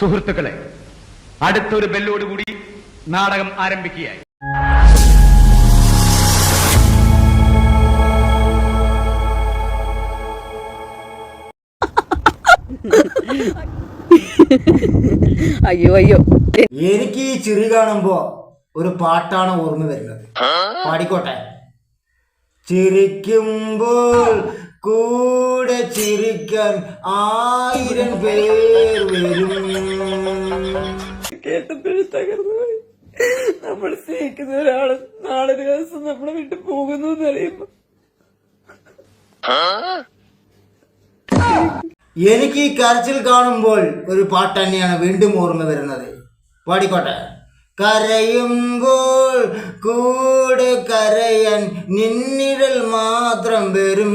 സുഹൃത്തുക്കളെ അടുത്തൊരു ബെല്ലോടുകൂടി നാടകം ആരംഭിക്കുകയായി. അയ്യോ അയ്യോ. എനിക്ക് ഈ ചിറി കാണുമ്പോ ഒരു പാട്ടാണ് ഓർമ്മ വരുന്നത്. പാടിക്കോട്ടെ. ചിരിക്കുമ്പോൾ കൂടെ ചിരിക്കാൻ ആയിരം പേർ വരും. കേട്ടപ്പോഴും തകർന്നു പോയി. നമ്മൾ സ്നേഹിക്കുന്ന ഒരാൾ നാളെ ഒരു ദിവസം നമ്മളെ വിട്ടു പോകുന്നു എന്നറിയുമ്പോ എനിക്ക് ഈ കരച്ചിൽ കാണുമ്പോൾ ഒരു പാട്ട് തന്നെയാണ് വീണ്ടും ഓർമ്മ വരുന്നത്. പാടിക്കോട്ടെ. കരയുമ്പോൾ കൂടെ കരയൻ നിന്നിഴൽ മാത്രം വരും.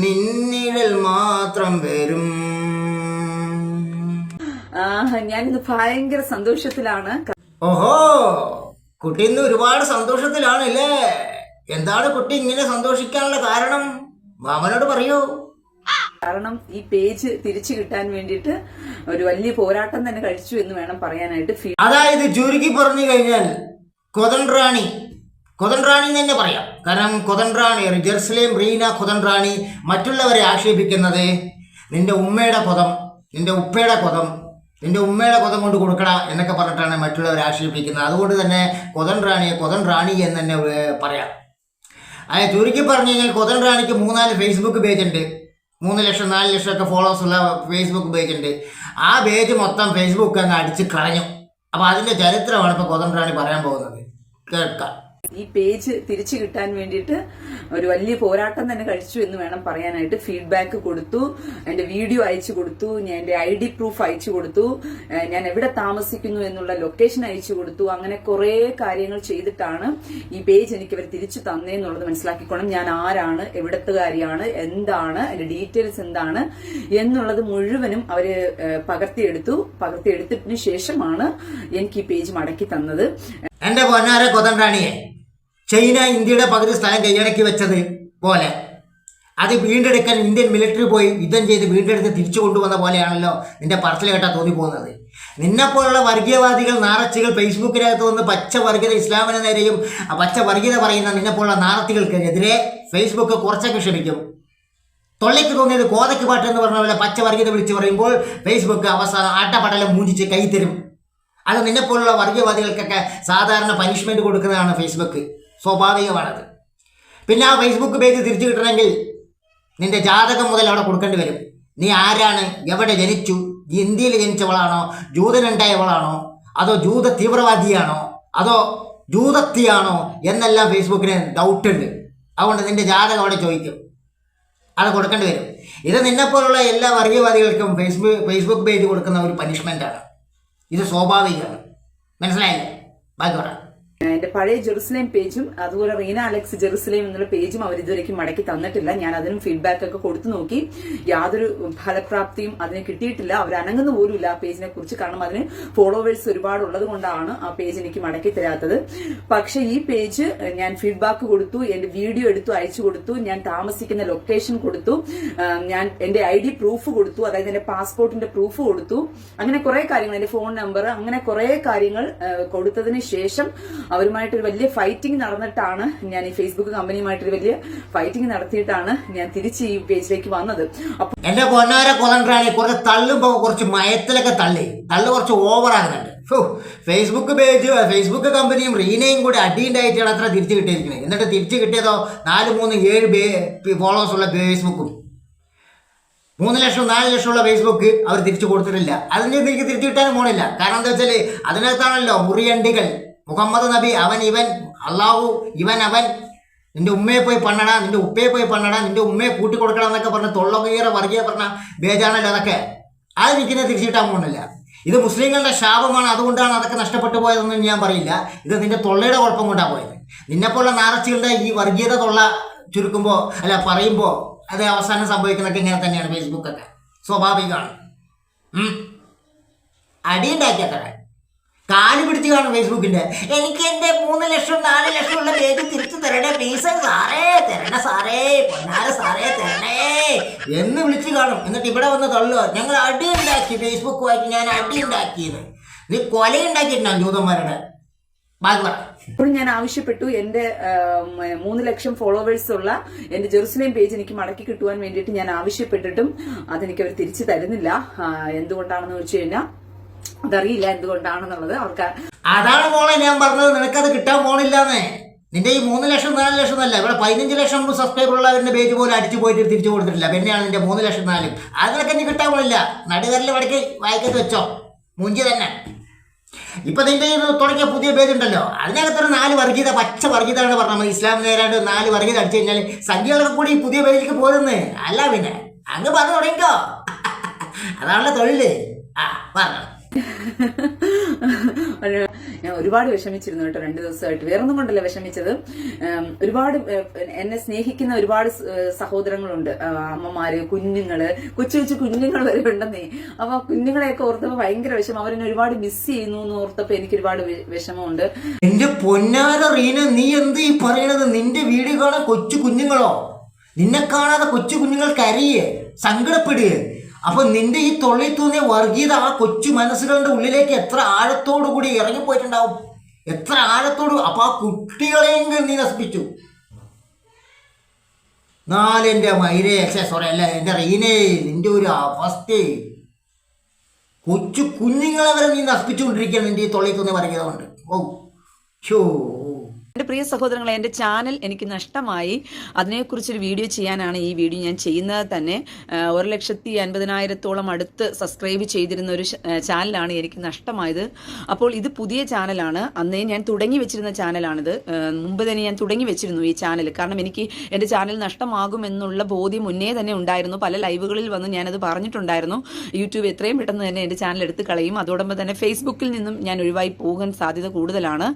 നിന്നിഴൽ മാത്രം വരും. ഞാനിന്ന് ഭയങ്കര സന്തോഷത്തിലാണ്. ഓഹോ കുട്ടി ഇന്ന് ഒരുപാട് സന്തോഷത്തിലാണ് അല്ലേ എന്താണ് കുട്ടി ഇങ്ങനെ സന്തോഷിക്കാനുള്ള കാരണം? മാമനോട് പറയൂ. കാരണം ഈ പേജ് തിരിച്ചു കിട്ടാൻ വേണ്ടിയിട്ട് ഒരു വലിയ പോരാട്ടം തന്നെ കഴിച്ചു എന്ന് വേണം പറയാനായിട്ട് അതായത് ചുരുക്കി പറഞ്ഞു കഴിഞ്ഞാൽ കൊതൻ റാണി കൊതൻ റാണി തന്നെ പറയാം. കാരണം കൊതൻ റാണി ജെറുസലേം റീന കൊതൻ റാണി മറ്റുള്ളവരെ ആക്ഷേപിക്കുന്നത് നിന്റെ ഉമ്മയുടെ കൊതം നിന്റെ ഉപ്പയുടെ കൊതം നിന്റെ ഉമ്മയുടെ കൊതം കൊണ്ട് കൊടുക്കട എന്നൊക്കെ പറഞ്ഞിട്ടാണ് മറ്റുള്ളവരെ ആക്ഷേപിക്കുന്നത്. അതുകൊണ്ട് തന്നെ കൊതൻ റാണിയെ കൊതൻ റാണി എന്ന് തന്നെ പറയാം. ചുരുക്കി പറഞ്ഞു കഴിഞ്ഞാൽ കൊതൻ റാണിക്ക് മൂന്നാൽ ഫേസ്ബുക്ക് പേജ് ഉണ്ട്. മൂന്ന് ലക്ഷം നാല് ലക്ഷം ഒക്കെ ഫോളോവേഴ്സ് ഉള്ള ഫേസ്ബുക്ക് പേജ് ഉണ്ട്. ആ പേജ് മൊത്തം ഫേസ്ബുക്ക് അങ്ങ് അടിച്ച് കളഞ്ഞു. അപ്പോൾ അതിന്റെ ചരിത്രമാണ് ഇപ്പോൾ കോതമ്പ്രാണി പറയാൻ പോകുന്നത്. കേൾക്കാം. ഈ പേജ് തിരിച്ചു കിട്ടാൻ വേണ്ടിയിട്ട് ഒരു വലിയ പോരാട്ടം തന്നെ കഴിച്ചു എന്ന് വേണം പറയാനായിട്ട് ഫീഡ്ബാക്ക് കൊടുത്തു. എന്റെ വീഡിയോ അയച്ചു കൊടുത്തു. ഞാൻ എന്റെ ഐ ഡി പ്രൂഫ് അയച്ചു കൊടുത്തു. ഞാൻ എവിടെ താമസിക്കുന്നു എന്നുള്ള ലൊക്കേഷൻ അയച്ചു കൊടുത്തു. അങ്ങനെ കുറെ കാര്യങ്ങൾ ചെയ്തിട്ടാണ് ഈ പേജ് എനിക്ക് അവർ തിരിച്ചു തന്നേന്നുള്ളത് മനസ്സിലാക്കിക്കോണം. ഞാൻ ആരാണ് എവിടത്തുകാരിയാണ് എന്താണ് എന്റെ ഡീറ്റെയിൽസ് എന്താണ് എന്നുള്ളത് മുഴുവനും അവർ പകർത്തിയെടുത്തു. പകർത്തിയെടുത്തതിന് ശേഷമാണ് എനിക്ക് ഈ പേജ് മടക്കി തന്നത്. എന്റെ പൊന്നാര കൊതണ്ടാണിയെ ചൈന ഇന്ത്യയുടെ പകുതി സ്ഥലം കൈയടക്കി വെച്ചത് പോലെ. അത് വീണ്ടെടുക്കാൻ ഇന്ത്യൻ മിലിറ്ററി പോയി യുദ്ധം ചെയ്ത് വീണ്ടെടുത്ത് തിരിച്ചു കൊണ്ടുവന്ന പോലെയാണല്ലോ നിന്റെ പറച്ചിൽ കേട്ടാ തോന്നിപ്പോകുന്നത്. നിന്നെപ്പോലുള്ള വർഗീയവാദികൾ നാറച്ചികൾ ഫേസ്ബുക്കിനകത്ത് വന്ന് പച്ച വർഗീയത ഇസ്ലാമിന് നേരെയും പച്ച വർഗീയത പറയുന്ന നിന്നെപ്പോലുള്ള നാറത്തികൾക്കെതിരെ ഫേസ്ബുക്ക് കുറച്ചൊക്കെ ക്ഷമിക്കും. തൊള്ളയ്ക്ക് തോന്നിയത് കോതയ്ക്ക് പാട്ട് എന്ന് പറഞ്ഞ പോലെ പച്ച വർഗീയത വിളിച്ച് പറയുമ്പോൾ ഫേസ്ബുക്ക് അവസാനം ആട്ടപ്പടലം മൂഞ്ചിച്ച് കൈ തരും. അത് നിന്നെപ്പോലുള്ള വർഗീയവാദികൾക്കൊക്കെ സാധാരണ പനിഷ്മെന്റ് കൊടുക്കുന്നതാണ് ഫേസ്ബുക്ക് സ്വാഭാവികമാണത്. പിന്നെ ആ ഫേസ്ബുക്ക് പേജ് തിരിച്ചു കിട്ടണമെങ്കിൽ നിന്റെ ജാതകം മുതൽ അവിടെ കൊടുക്കേണ്ടി വരും. നീ ആരാണ്? എവിടെ ജനിച്ചു? ഇന്ത്യയിൽ ജനിച്ചവളാണോ? ജൂതനുണ്ടായവളാണോ അതോ ജൂത തീവ്രവാദിയാണോ? അതോ ജൂതത്തിയാണോ? എന്നെല്ലാം ഫേസ്ബുക്കിന് ഡൗട്ട് ഉണ്ട്. അതുകൊണ്ട് നിന്റെ ജാതകം അവിടെ ചോദിക്കും. അത് കൊടുക്കേണ്ടി വരും. ഇത് നിന്നെപ്പോലുള്ള എല്ലാ വർഗീയവാദികൾക്കും ഫേസ്ബുക്ക് ഫേസ്ബുക്ക് പേജ് കൊടുക്കുന്ന ഒരു പനിഷ്മെന്റാണ് ഇത് സ്വാഭാവികമാണ് മനസ്സിലായില്ലേ? ബാക്കി പറ. എന്റെ പഴയ ജെറുസലേം പേജും അതുപോലെ റീന അലക്സ് ജെറുസലേം എന്നുള്ള പേജും അവർ ഇതുവരേക്കും മടക്കി തന്നിട്ടില്ല. ഞാൻ അതിനും ഫീഡ്ബാക്ക് ഒക്കെ കൊടുത്തു നോക്കി. യാതൊരു ഫലപ്രാപ്തിയും അതിന് കിട്ടിയിട്ടില്ല. അവർ അനങ്ങുന്ന പോലും ഇല്ല ആ പേജിനെ കുറിച്ച്. കാരണം അതിന് ഫോളോവേഴ്സ് ഒരുപാട് ഉള്ളത് കൊണ്ടാണ് ആ പേജ് എനിക്ക് മടക്കി തരാത്തത്. പക്ഷെ ഈ പേജ് ഞാൻ ഫീഡ്ബാക്ക് കൊടുത്തു എന്റെ വീഡിയോ എടുത്തു അയച്ചു കൊടുത്തു ഞാൻ താമസിക്കുന്ന ലൊക്കേഷൻ കൊടുത്തു ഞാൻ എന്റെ ഐ ഡി പ്രൂഫ് കൊടുത്തു അതായത് എന്റെ പാസ്പോർട്ടിന്റെ പ്രൂഫ് കൊടുത്തു. അങ്ങനെ കുറെ കാര്യങ്ങൾ എന്റെ ഫോൺ നമ്പർ അങ്ങനെ കുറെ കാര്യങ്ങൾ കൊടുത്തതിന് ശേഷം അവരുമായിട്ടൊരു വലിയ ഫൈറ്റിംഗ് നടന്നിട്ടാണ് ഞാൻ ഈ ഫേസ്ബുക്ക് കമ്പനിയുമായിട്ടൊരു വലിയ ഫൈറ്റിംഗ് നടത്തിയിട്ടാണ് ഞാൻ തിരിച്ച് ഈ പേജിലേക്ക് വന്നത്. അപ്പൊ എന്റെ പൊന്നാര കൊലൻറാണി കുറച്ച് തള്ളുമ്പോൾ കുറച്ച് മയത്തിലൊക്കെ തള്ളി. തള്ളു കുറച്ച് ഓവർ ആകുന്നുണ്ട്. ഫേസ്ബുക്ക് പേജ് ഫേസ്ബുക്ക് കമ്പനിയും റീനയും കൂടി അടിയുണ്ടായിട്ടാണ് അത്ര തിരിച്ചു കിട്ടിയിരിക്കുന്നത്. എന്നിട്ട് തിരിച്ചു കിട്ടിയതോ നാല് മൂന്ന് ഏഴ് ഫോളോവേഴ്സ് ഉള്ള ഫേസ്ബുക്കും മൂന്ന് ലക്ഷം നാല് ലക്ഷമുള്ള ഫേസ്ബുക്ക് അവർ തിരിച്ചു കൊടുത്തിട്ടില്ല. അതിന് തിരിച്ചു കിട്ടാനും പോണില്ല. കാരണം എന്താ വെച്ചാൽ അതിനകത്താണല്ലോ മുറിയണ്ടികൾ. മുഹമ്മദ് നബി അവൻ ഇവൻ അള്ളാഹു ഇവൻ അവൻ. നിന്റെ ഉമ്മയെ പോയി പണ്ണടാ നിന്റെ ഉപ്പയെ പോയി പണ്ണടാ നിന്റെ ഉമ്മയെ കൂട്ടി കൊടുക്കണം എന്നൊക്കെ പറഞ്ഞ് തൊള്ളകീറ വർഗീയ പറഞ്ഞ ബേജാണല്ലോ അതൊക്കെ. അത് നിൽക്കുന്നത് തിരിച്ചിട്ടാൻ പോകുന്നില്ല. ഇത് മുസ്ലിങ്ങളുടെ ശാപമാണ് അതുകൊണ്ടാണ് അതൊക്കെ നഷ്ടപ്പെട്ടു പോയതെന്നും ഞാൻ പറയില്ല. ഇത് നിന്റെ തൊള്ളയുടെ കുഴപ്പം കൊണ്ടാണ് പോയത്. നിന്നെപ്പോലുള്ള നാറച്ചികളുടെ ഈ വർഗീയത തൊള്ള ചുരുക്കുമ്പോൾ അല്ല പറയുമ്പോൾ അത് അവസാനം സംഭവിക്കുന്നതൊക്കെ ഇങ്ങനെ തന്നെയാണ് ഫേസ്ബുക്കൊക്കെ സ്വാഭാവികമാണ്. അടിയുണ്ടാക്കിയത്ര കാൽ പിടിച്ച് കാണും ഫേസ്ബുക്കിന്റെ. എനിക്ക് എന്റെ മൂന്ന് ലക്ഷം നാല് ലക്ഷം ഉള്ള പേര് തിരിച്ചു തരണേ പ്ലീസ് സാറേ തരണ സാറേ പൊന്നാര സാറേ തരണേ എന്ന് വിളിച്ചു കാണും. എന്നിട്ട് ഇവിടെ വന്ന് തള്ളുക. ഞങ്ങൾ അടി ഉണ്ടാക്കി ഫേസ്ബുക്കുമായിട്ട് ഞാൻ അടി ഉണ്ടാക്കിയത്. നീ കൊല ഉണ്ടാക്കിയിട്ടുണ്ടാവും ജൂതന്മാരുടെ? ഇപ്പോഴും ഞാൻ ആവശ്യപ്പെട്ടു എന്റെ മൂന്ന് ലക്ഷം ഫോളോവേഴ്സ് ഉള്ള എന്റെ ജെറുസലേം പേജ് എനിക്ക് മടക്കി കിട്ടുവാൻ വേണ്ടിയിട്ട് ഞാൻ ആവശ്യപ്പെട്ടിട്ടും അതെനിക്ക് അവർ തിരിച്ചു തരുന്നില്ല. എന്തുകൊണ്ടാണെന്ന് വെച്ച് കഴിഞ്ഞാൽ അതറിയില്ല എന്തുകൊണ്ടാണെന്നുള്ളത് അവർക്ക് അതാണ് മോളെ ഞാൻ പറഞ്ഞത്. നിനക്കത് കിട്ടാൻ പോണില്ലാന്നേ. നിന്റെ ഈ മൂന്ന് ലക്ഷം നാല് ലക്ഷം അല്ല ഇവിടെ പതിനഞ്ച് ലക്ഷം സബ്സ്ക്രൈബർ ഉള്ളവരുടെ പേജ് പോലും അടിച്ചു പോയിട്ട് തിരിച്ചു കൊടുത്തിട്ടില്ല. പിന്നെയാണ് നിന്റെ മൂന്ന് ലക്ഷം നാലും അതിനൊക്കെ നീ കിട്ടാൻ പോണില്ല. നടുകരൽ വടക്ക് വായിക്കത്ത് വെച്ചോ. മുഞ്ചി തന്നെ. ഇപ്പൊ നിന്റെ തുടങ്ങിയ പുതിയ പേജ് ഉണ്ടല്ലോ. അതിനകത്തൊരു നാല് വർഗീയത പച്ച വർഗീയത എന്ന് പറഞ്ഞാൽ മതി ഇസ്ലാം നേരാണ്ട് നാല് വർഗീയത അടിച്ചു കഴിഞ്ഞാൽ സംഖ്യകളൊക്കെ കൂടി ഈ പുതിയ പേജിലേക്ക് പോരുന്നേ. അല്ല പിന്നെ അങ്ങ് പറഞ്ഞു തുടങ്ങിക്കോ. അതാണല്ലോ തൊഴിൽ. ആ പറഞ്ഞു. ഒരു- ഞാൻ ഒരുപാട് വിഷമിച്ചിരുന്നു കേട്ടോ രണ്ടു ദിവസമായിട്ട്. വേറൊന്നും കൊണ്ടല്ല വിഷമിച്ചത്. ഒരുപാട് എന്നെ സ്നേഹിക്കുന്ന ഒരുപാട് സഹോദരങ്ങളുണ്ട്. അമ്മമാര് കുഞ്ഞുങ്ങൾ കൊച്ചു കൊച്ചു കുഞ്ഞുങ്ങൾ വരെ ഉണ്ടെന്നേ. അപ്പൊ കുഞ്ഞുങ്ങളെയൊക്കെ ഓർത്തപ്പോ ഭയങ്കര വിഷമം. അവരെന്നെ ഒരുപാട് മിസ് ചെയ്യുന്നു എന്ന് ഓർത്തപ്പോ എനിക്ക് ഒരുപാട് വിഷമമുണ്ട്. എന്റെ പൊന്നാര റീന നീ എന്ത് ഈ പറയണത്? നിന്റെ വീട് കാണാൻ കൊച്ചു കുഞ്ഞുങ്ങളോ? നിന്നെ കാണാതെ കൊച്ചു കുഞ്ഞുങ്ങൾ കരയേ സങ്കടപ്പെടുകയെ അപ്പൊ നിന്റെ ഈ തൊള്ളിൽ തോന്നിയ വർഗീയത ആ കൊച്ചു മനസ്സുകളുടെ ഉള്ളിലേക്ക് എത്ര ആഴത്തോടു കൂടി ഇറങ്ങിപ്പോയിട്ടുണ്ടാവും? എത്ര ആഴത്തോട്? അപ്പൊ ആ കുട്ടികളെയെങ്കിലും നീ നശിപ്പിച്ചു. നാലെന്റെ മൈരേ സോറി അല്ല എന്റെ റീനേ നിന്റെ ഒരു അവസ്ഥ. കൊച്ചു കുഞ്ഞുങ്ങളെ വരെ നീ നശിപ്പിച്ചുകൊണ്ടിരിക്കുകയാണ് നിന്റെ ഈ വർഗീയത കൊണ്ട്. ഓ ഷോ പ്രിയ സഹോദരങ്ങളെ എന്റെ ചാനൽ എനിക്ക് നഷ്ടമായി. അതിനെക്കുറിച്ചൊരു വീഡിയോ ചെയ്യാനാണ് ഈ വീഡിയോ ഞാൻ ചെയ്യുന്നത്. തന്നെ ഒരു ലക്ഷത്തി അൻപതിനായിരത്തോളം അടുത്ത് സബ്സ്ക്രൈബ് ചെയ്തിരുന്ന ഒരു ചാനലാണ് എനിക്ക് നഷ്ടമായത്. അപ്പോൾ ഇത് പുതിയ ചാനലാണ്. അന്നേ ഞാൻ തുടങ്ങി വെച്ചിരുന്ന ചാനലാണിത്. മുമ്പ് തന്നെ ഞാൻ തുടങ്ങി വെച്ചിരുന്നു ഈ ചാനൽ. കാരണം എനിക്ക് എന്റെ ചാനൽ നഷ്ടമാകുമെന്നുള്ള ബോധ്യം മുന്നേ തന്നെ ഉണ്ടായിരുന്നു. പല ലൈവുകളിൽ വന്ന് ഞാനത് പറഞ്ഞിട്ടുണ്ടായിരുന്നു. യൂട്യൂബ് എത്രയും പെട്ടെന്ന് തന്നെ എന്റെ ചാനൽ എടുത്ത് കളയും. അതോടൊപ്പം തന്നെ ഫേസ്ബുക്കിൽ നിന്നും ഞാൻ ഒഴിവായി പോകാൻ സാധ്യത കൂടുതലാണ്.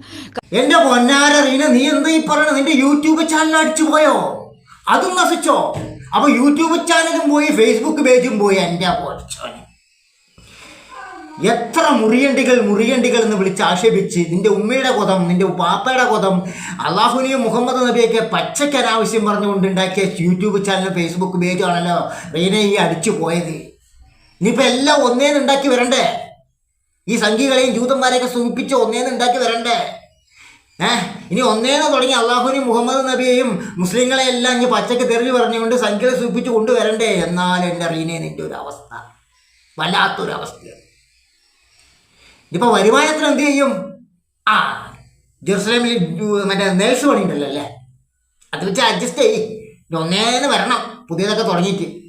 എന്റെ പൊന്നാര റീന നീ എന്താ ഈ പറയണത് നിന്റെ യൂട്യൂബ് ചാനൽ അടിച്ചു പോയോ? അതും നശിച്ചോ? അപ്പൊ യൂട്യൂബ് ചാനലും പോയി ഫേസ്ബുക്ക് പേജും പോയി എന്റെ പൊച്ചോനെ എത്ര മുറിയണ്ടികൾ മുറിയണ്ടികൾ എന്ന് വിളിച്ച് ആക്ഷേപിച്ച് നിന്റെ ഉമ്മയുടെ കൊതം നിന്റെ പാപ്പയുടെ കൊതം അള്ളാഹുനെയും മുഹമ്മദ് നബിയൊക്കെ പച്ചയ്ക്ക് അനാവശ്യം പറഞ്ഞുകൊണ്ട് ഉണ്ടാക്കിയ യൂട്യൂബ് ചാനലും ഫേസ്ബുക്ക് പേജും ആണല്ലോ റീന ഈ അടിച്ചു പോയത്. ഇനിയിപ്പോൾ എല്ലാം ഒന്നേന്ന് ഉണ്ടാക്കി വരണ്ടേ? ഈ സംഖ്യകളെയും ജൂതന്മാരെയൊക്കെ സൂചിപ്പിച്ച് ഒന്നേന്ന് ഉണ്ടാക്കി വരണ്ടേ? ഏഹ് ഇനി ഒന്നേന്ന് തുടങ്ങി അള്ളാഹുനെയും മുഹമ്മദ് നബിയെയും മുസ്ലിങ്ങളെ എല്ലാം ഇനി പച്ചക്ക് തെറിഞ്ഞു പറഞ്ഞുകൊണ്ട് സംഖ്യ സൂപ്പിച്ച് കൊണ്ടുവരണ്ടേ? എന്നാൽ എന്റെ റീനെ നിന്റെ ഒരു അവസ്ഥ. വല്ലാത്തൊരു അവസ്ഥയാണ് ഇനിയിപ്പോൾ വരുമാനത്തിന് എന്ത് ചെയ്യും? ആ ജെറുസലേമിൽ മറ്റേ നേഴ്സ് പണിയുണ്ടല്ലോ അല്ലേ? അത് വെച്ച് അഡ്ജസ്റ്റ് ചെയ്യ്. ഒന്നേന്ന് വരണം. പുതിയതൊക്കെ തുടങ്ങിയിട്ട്.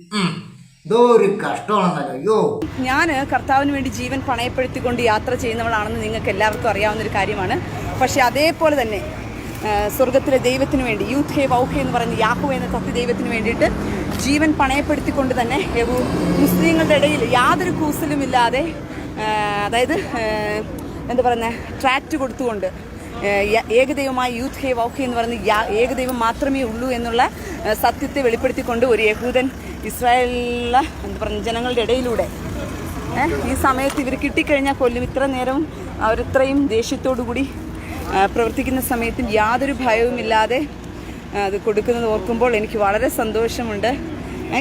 ഞാൻ അയ്യോ. ഞാൻ കർത്താവിന് വേണ്ടി ജീവൻ പണയപ്പെടുത്തിക്കൊണ്ട് യാത്ര ചെയ്യുന്നവളാണെന്ന് നിങ്ങൾക്ക് എല്ലാവർക്കും അറിയാവുന്ന ഒരു കാര്യമാണ്. പക്ഷേ അതേപോലെ തന്നെ സ്വർഗത്തിലെ ദൈവത്തിന് വേണ്ടി യൂത്ത് ഹേ വൗഹേ എന്ന് പറയുന്ന യാഹു എന്ന സത്യ ദൈവത്തിന് വേണ്ടിയിട്ട് ജീവൻ പണയപ്പെടുത്തിക്കൊണ്ട് തന്നെ മുസ്ലിങ്ങളുടെ ഇടയിൽ യാതൊരു കൂസലുമില്ലാതെ അതായത് എന്താ പറയുന്നത് ട്രാക്റ്റ് കൊടുത്തുകൊണ്ട് ഏകദൈവമായ യൂത്ത് ഹേ വൗഹേ എന്ന് പറയുന്ന ഏകദൈവം മാത്രമേ ഉള്ളൂ എന്നുള്ള സത്യത്തെ വെളിപ്പെടുത്തിക്കൊണ്ട് ഒരു യഹൂദൻ ഇസ്രായേലിലെ എന്താ പറയുക ജനങ്ങളുടെ ഇടയിലൂടെ ഈ സമയത്ത് ഇവർ കിട്ടിക്കഴിഞ്ഞാൽ കൊല്ലും ഇത്ര നേരം അവരിത്രയും ദേഷ്യത്തോടു കൂടി പ്രവർത്തിക്കുന്ന സമയത്തും യാതൊരു ഭയവുമില്ലാതെ അത് കൊടുക്കുന്നത് ഓർക്കുമ്പോൾ എനിക്ക് വളരെ സന്തോഷമുണ്ട്.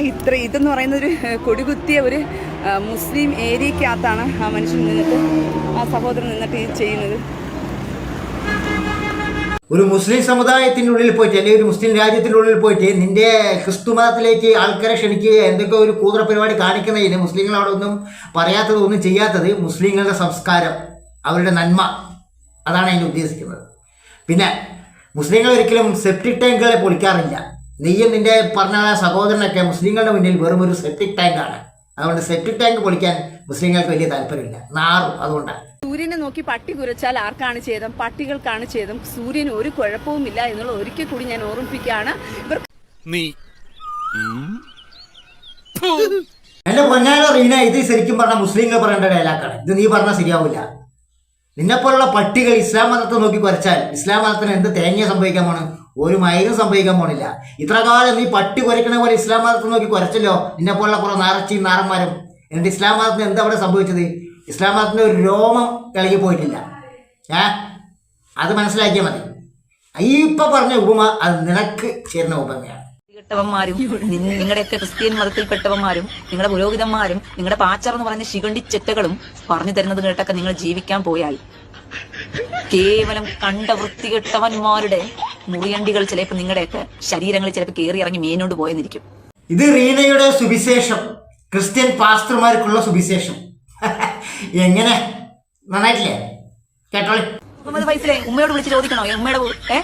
ഇത്ര ഇതെന്ന് പറയുന്ന ഒരു ഏഹ്, കൊടികുത്തിയ ഒരു മുസ്ലിം ഏരിയക്കകത്താണ് ആ മനുഷ്യൻ നിന്നിട്ട് ആ സഹോദരൻ നിന്നിട്ട് ഈ ചെയ്യുന്നത്. ഒരു മുസ്ലിം സമുദായത്തിനുള്ളിൽ പോയിട്ട് അല്ലെങ്കിൽ ഒരു മുസ്ലിം രാജ്യത്തിനുള്ളിൽ പോയിട്ട് നിന്റെ ക്രിസ്തു മതത്തിലേക്ക് ആൾക്കാരെ ക്ഷണിക്കുക എന്തൊക്കെ ഒരു കൂതറ പരിപാടി കാണിക്കുന്നതിന് മുസ്ലിങ്ങൾ അവിടെ ഒന്നും പറയാത്തത് ഒന്നും ചെയ്യാത്തത് മുസ്ലിങ്ങളുടെ സംസ്കാരം അവരുടെ നന്മ. അതാണ് അതിന് ഉദ്ദേശിക്കുന്നത്. പിന്നെ മുസ്ലിങ്ങൾ ഒരിക്കലും സെപ്റ്റിക് ടാങ്കുകളെ പൊളിക്കാറില്ല. നീയും നിന്റെ പറഞ്ഞ സഹോദരനൊക്കെ മുസ്ലിങ്ങളുടെ മുന്നിൽ വെറും ഒരു സെപ്റ്റിക് ടാങ്കാണ് അതുകൊണ്ട് സെപ്റ്റിക് ടാങ്ക് പൊളിക്കാൻ മുസ്ലിങ്ങൾക്ക് വലിയ താല്പര്യമില്ല. നാറും അതുകൊണ്ടാണ്. സൂര്യനെ നോക്കി പട്ടി കുരച്ചാൽ ആർക്കാണ് ഛേദം? പട്ടികൾക്കാണ് ഛേദം. സൂര്യന് ഒരു കുഴപ്പവുമില്ല എന്നുള്ള ഒരിക്കൽ കൂടി ഞാൻ ഓർമ്മിപ്പിക്കുകയാണ്. ഇവർ നീ. എന്റെ പൊന്നാലോ റീന ഇത് ശരിക്കും പറഞ്ഞ മുസ്ലിങ്ങൾ പറയേണ്ട ഡയലാക്കാണ് ഇത് നീ പറഞ്ഞാൽ ശരിയാവില്ല നിന്നെപ്പോലുള്ള പട്ടികൾ ഇസ്ലാം മതത്തെ നോക്കി കുരച്ചാൽ ഇസ്ലാം മതത്തിന് എന്ത് തേങ്ങ സംഭവിക്കാൻ പോണ്? ഒരു മൈനും സംഭവിക്കാൻ പോണില്ല. ഇത്ര കാലം നീ പട്ടി കുരക്കണ പോലെ ഇസ്ലാം മതത്തെ നോക്കി കുരച്ചല്ലോ? നിന്നെപ്പോലുള്ള കുറെ നാറച്ചിയും നാറന്മാരും. എന്നിട്ട് ഇസ്ലാം മതത്തിന് എന്താ അവിടെ സംഭവിച്ചത്? ഇസ്ലാം മതത്തിന്റെ ഒരു രോമം ഇളകി പോയിട്ടില്ല. ഏ? അത് മനസ്സിലാക്കിയാൽ മതി. ഈ ഇപ്പൊ പറഞ്ഞ ഉപമ അത് നിനക്ക് ചേരുന്ന ഉപമയാണ്. കെട്ടവന്മാരും നി- നിങ്ങളുടെയൊക്കെ ക്രിസ്ത്യൻ മതത്തിൽപ്പെട്ടവന്മാരും നിങ്ങളുടെ പുരോഹിതന്മാരും നിങ്ങളുടെ പാച്ചർ എന്ന് പറഞ്ഞ ശിഖണ്ഡി ചെറ്റകളും പറഞ്ഞു തരുന്നത് കേട്ടൊക്കെ നിങ്ങൾ ജീവിക്കാൻ പോയാൽ. കേവലം കണ്ട വൃത്തികെട്ടവന്മാരുടെ മുറിയണ്ടികൾ ചിലപ്പോൾ നിങ്ങളുടെയൊക്കെ ശരീരങ്ങളിൽ ചിലപ്പോൾ കയറി ഇറങ്ങി മേനോട് പോയെന്നിരിക്കും. ഇത് റീനയുടെ സുവിശേഷം. ക്രിസ്ത്യൻ പാസ്റ്റർമാർക്കുള്ള സുവിശേഷം. എങ്ങനെ? നന്നായിട്ടില്ലേ? കേട്ടോളി. ഉമ്മയോട് വിളിച്ച് ചോദിക്കണോ? ഉമ്മയുടെ ഏ?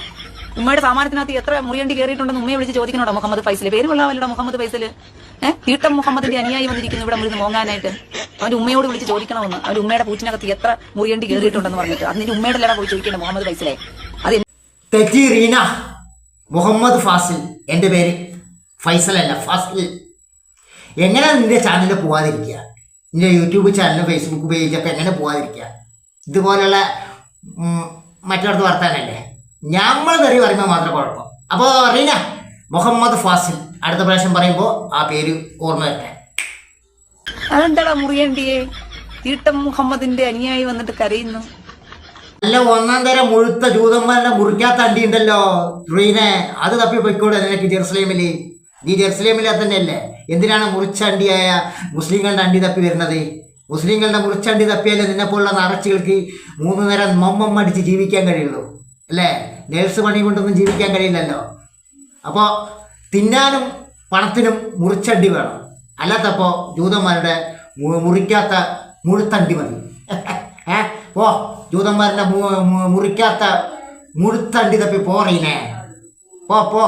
ഉമ്മയുടെ സാമാനത്തിനകത്ത് എത്ര മുറിയണ്ടി കയറിയിട്ടുണ്ടെന്ന് ഉമ്മയെ വിളിച്ച് ചോദിക്കണോ മുഹമ്മദ് ഫൈസൽ? പേര് കൊള്ളാമല്ലോ മുഹമ്മദ് ഫൈസൽ ഏഹ് തീട്ടം മുഹമ്മദിന്റെ അനുയായി വന്നിരിക്കുന്നു ഇവിടെ മുഴുവൻ മോങ്ങാനായിട്ട്. അവന്റെ ഉമ്മയോട് വിളിച്ച് ചോദിക്കണമെന്ന്. അവന്റെ ഉമ്മയുടെ പൂച്ചിനകത്ത് എത്ര മുറിയണ്ടി കയറിയിട്ടുണ്ടെന്ന് പറഞ്ഞിട്ട്. അതിന്റെ ഉമ്മയുടെ ലട പോയി ചോദിക്കണ്ട മുഹമ്മദ് ഫൈസലെ. അത് തെറ്റി റീന. മുഹമ്മദ് ഫാസിൽ. എന്റെ പേര് ഫൈസൽ അല്ല ഫാസിൽ. എങ്ങനെ നിന്റെ ചാനലിൽ പോവാതിരിക്കുക? നിന്റെ യൂട്യൂബ് ചാനലും ഫേസ്ബുക്ക് പേജൊക്കെ എങ്ങനെ പോവാതിരിക്കുക? ഇതുപോലുള്ള ഉം, മറ്റിടത്ത് വർത്താനല്ലേ? നമ്മൾ തെറി പറയുമ്പോൾ മാത്രം കുഴപ്പം. അപ്പോൾ റീന മുഹമ്മദ് ഫാസിൽ. അടുത്ത പ്രാവശ്യം പറയുമ്പോൾ ആ പേര് ഓർമ്മ വരട്ടെ. അതെന്താടാ മുറിയണ്ടിയെ? തീട്ടം മുഹമ്മദിന്റെ അനിയായി വന്നിട്ട് കരയുന്നു. അല്ല ഒന്നാം തരം മുഴുത്ത ജൂതന്മാരുടെ മുറിക്കാത്ത അണ്ടി ഉണ്ടല്ലോ റീനെ അത് തപ്പി പൊയ്ക്കൂടെ നിനക്ക് ജെറുസലേമിൽ നീ ജെറുസലേമിലെ തന്നെയല്ലേ? എന്തിനാണ് മുറിച്ച അണ്ടിയായ മുസ്ലിങ്ങളുടെ അണ്ടി തപ്പി വരുന്നത്? മുസ്ലിങ്ങളുടെ മുറിച്ച അണ്ടി തപ്പിയാലേ നിന്നെപ്പോലുള്ള നറച്ചുകൾക്ക് മൂന്ന് നേരം മമ്മം അടിച്ച് ജീവിക്കാൻ കഴിയുള്ളൂ. അല്ലേ? നേഴ്സ് പണി കൊണ്ടൊന്നും ജീവിക്കാൻ കഴിയില്ലല്ലോ. അപ്പോൾ തിന്നാനും പണത്തിനും മുറിച്ചണ്ടി വേണം. അല്ലാത്തപ്പോൾ ജൂതന്മാരുടെ മുറിക്കാത്ത മുഴുത്തണ്ടി മതി. പോ ജൂതന്മാരുടെ മുറിക്കാത്ത മുഴുത്തണ്ടി തപ്പി പോറീനെ. പോ പോ.